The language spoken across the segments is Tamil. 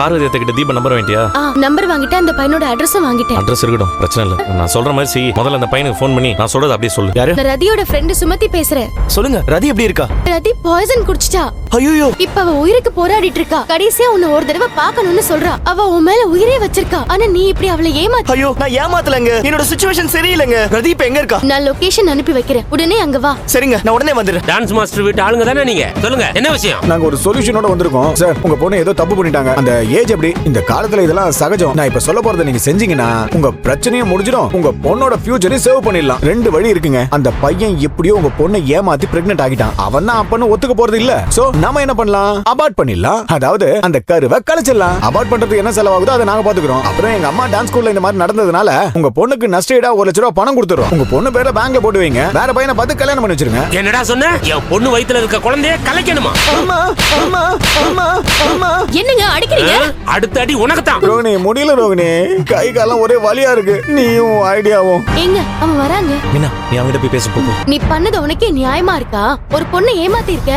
பார்வதி கிட்ட தீப நம்பர் வேண்டியா நம்பர் வாங்கிட்டேன். அந்த பையனோட அட்ரஸும் வாங்கிட்டேன். அட்ரஸ் இருக்கட்டும் பிரச்சனை இல்ல. நான் சொல்ற மாதிரி செய். முதல்ல அந்த பையனுக்கு ஃபோன் பண்ணி நான் சொல்றது அப்படியே சொல்லு. யாரு? நான் ரதியோட ஃப்ரெண்டு சுமதி பேசுறேன். சொல்லுங்க ரதி எப்படி இருக்கா? ரதி பாய்சன் குடிச்சிட்டா. ஐயோ இப்ப அவ உயிருக்கு போராடிட்டு இருக்கா. கடைசியா உன்னை ஒரு தடவை பார்க்கணும்னு சொல்றா. அவ உன் மேல உயிரே வச்சிருக்கா. ஆனா நீ இப்படி அவளை ஏமாத்த ஐயோ நான் ஏமாத்தலங்க. என்னோட சுச்சுவேஷன் சரியில்லைங்க. ரதி இப்ப எங்க இருக்கா? நான் லொகேஷன் அனுப்பி வைக்கிறேன். உடனே அங்க வா. சரிங்க நான் உடனே வந்துடுறேன். டான்ஸ் மாஸ்டர் வீட்டு ஆளுங்க தானே நீங்க? சொல்லுங்க என்ன விஷயம்? நாங்க ஒரு சொல்யூஷனோட வந்திருக்கோம். சார் உங்க பொண்ணு ஏதோ தப்பு பண்ணிட்டாங்க. அந்த ஏஜ் அப்படி இந்த காலத்துல இதெல்லாம் சகஜம். நான் இப்ப சொல்ல போறதை நீங்க செஞ்சீங்கன்னா உங்க பிரச்சனையும் முடிஞ்சிடும். உங்க பொண்ணோட ஃபியூச்சரையும் சேவ் பண்ணிடலாம். ரெண்டு வழி இருக்குங்க. அந்த பையன் எப்படியோ உங்க பொண்ணை ஏமாத்தி பிரெக்னென்ட் ஆகிட்டான். அவன் தான் அப்பன்னு ஒத்துக்க போறது இல்ல. சோ நாம என்ன பண்ணலாம்? அபார்ட் பண்ணிடலாம். அதாவது அந்த கருவை கழிச்சிடலாம். அபார்ட் பண்றதுக்கு என்ன செலவாகுதோ அதை நாங்க பாத்துக்கிறோம். அப்புறம் எங்க அம்மா டான்ஸ் ஸ்கூல்ல இந்த மாதிரி நடந்ததுனால உங்க பொண்ணுக்கு நஷ்டஈடா ஒரு லட்ச ரூபாய் பணம் கொடுத்துறோம். உங்க பொண்ணு பேர்ல பேங்க்ல போட்டு வைங்க. வேற பையனை பார்த்து கல்யாணம் பண்ணி வச்சிருங்க. என்னடா சொன்ன? என் பொண்ணு வயித்துல இருக்க குழந்தைய கலைக்கணுமா? அம்மா அம்மா அம்மா அம்மா. என்னங்க ஆ? அடுத்த அடி உனக்கு தான் ரோகிணி முடியல ரோகிணி. கை காலம் ஒரே வலியா இருக்கு. நீயும் ஐடியாவும். ஏங்க அவன் வராங்க. மீனா நீ அவங்ககிட்ட போய் பேச போ. நீ பண்ணது உனக்கே நியாயமா இருக்கா? ஒரு பொண்ணை ஏமாத்தி இருக்க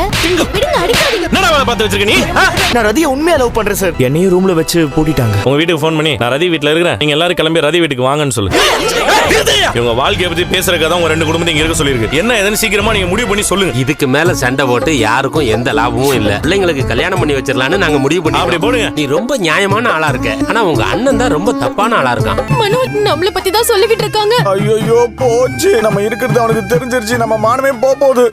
விடுங்க அடிக்காதீங்க. என்னடா வேலை பார்த்து வச்சிருக்க நீ? ஆ? நான் ரதியை உண்மையா லவ் பண்றேன் சார் என்னையும் ரூம்ல வச்சு பூட்டிட்டாங்க. உங்க வீட்டுக்கு ஃபோன் பண்ணி நான் ரதி வீட்ல இருக்கிறேன். நீங்க எல்லாரும் கிளம்பி ரதி வீட்டுக்கு வாங்கன்னு சொல்லு. இவங்க வாழ்க்கைய பத்தி பேசுறதுக்காக தான் உங்க ரெண்டு குடும்பத்தையும் இங்க இருக்க சொல்லியிருக்கு. என்ன ஏதுன்னு சீக்கிரமா நீங்க முடிவு பண்ணி சொல்லுங்க. இதுக்கு மேல சண்டை போட்டு யாருக்கும் எந்த லாபமும் இல்ல. பிள்ளைங்களுக்கு கல்யாணம் பண்ணி வச்சிடலாம்னு நாங்க முடிவு பண்ணி அப்படி போடுங்க. நீ ரொம்ப நியாயமான ஆளா இருக்க. ஆனா உங்க அண்ணன் தான் ரொம்ப தப்பான ஆளா இருக்கான். மனோ நம்மள பத்தி தான் சொல்லிக்கிட்டு இருக்காங்க. ஐயோ போச்சு. நம்ம இருக்கிறது அவனுக்கு தெரிஞ்சிருச்சு. நம்ம மானமே போக போகுது.